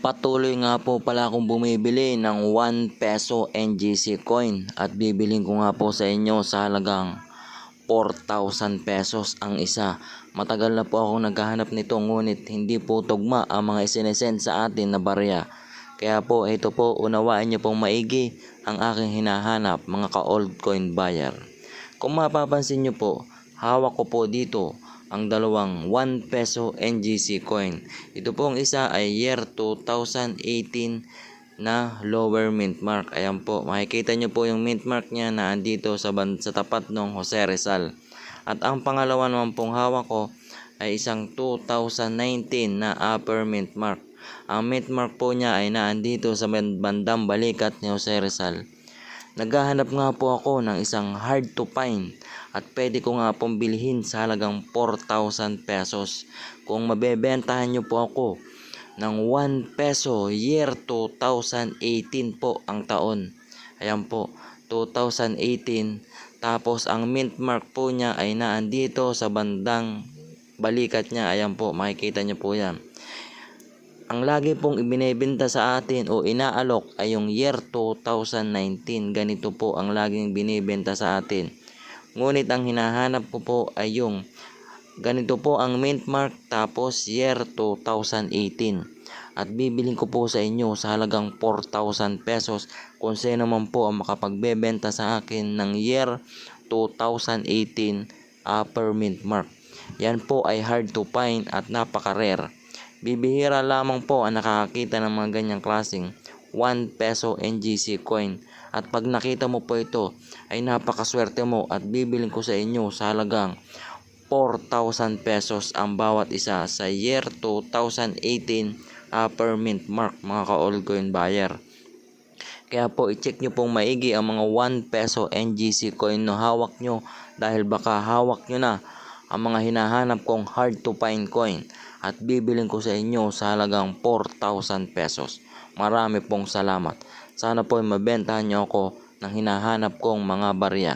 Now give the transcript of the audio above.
Patuloy nga po pala akong bumibili ng 1 peso NGC coin at bibiling ko nga po sa inyo sa halagang 4,000 pesos ang isa. Matagal na po akong naghahanap nito ngunit hindi po tugma ang mga isinesend sa atin na barya. Kaya po ito po unawaan niyo pong maigi ang aking hinahanap mga ka-old coin buyer. Kung mapapansin niyo po, hawak ko po dito ang dalawang 1 peso NGC coin. Ito pong isa ay year 2018 na lower mint mark. Ayan po, makikita nyo po yung mint mark niya na andito sa, ban- sa tapat ng Jose Rizal. At ang pangalawa naman pong hawak ko ay isang 2019 na upper mint mark. Ang mint mark po niya ay naandito sa ban- bandang balikat ni Jose Rizal. Naghahanap nga po ako ng isang hard to find at pwede ko nga pong bilhin sa halagang 4,000 pesos. Kung mabebentahan nyo po ako ng 1 peso year 2018 po ang taon. Ayan po, 2018. Tapos ang mint mark po niya ay naandito sa bandang balikat niya. Ayan po, makikita nyo po yan. Ang lagi pong ibinebenta sa atin o inaalok ay yung year 2019. Ganito po ang laging binibenta sa atin. Ngunit ang hinahanap ko po ay yung ganito po ang mint mark tapos year 2018. At bibiling ko po sa inyo sa halagang 4,000 pesos kung sino man po ang makapagbebenta sa akin ng year 2018 upper mint mark. Yan po ay hard to find at napaka-rare. Bibihira lamang po ang nakakakita ng mga ganyang klaseng 1 peso NGC coin. At pag nakita mo po ito, ay napakaswerte mo at bibiling ko sa inyo sa halagang 4,000 pesos ang bawat isa sa year 2018 upper mint mark mga ka-all coin buyer. Kaya po i-check nyo pong maigi ang mga 1 peso NGC coin na hawak nyo dahil baka hawak nyo na ang mga hinahanap kong hard to find coin at bibiling ko sa inyo sa halagang 4,000 pesos. Marami pong salamat. Sana po ay mabentahan nyo ako ng hinahanap kong mga barya.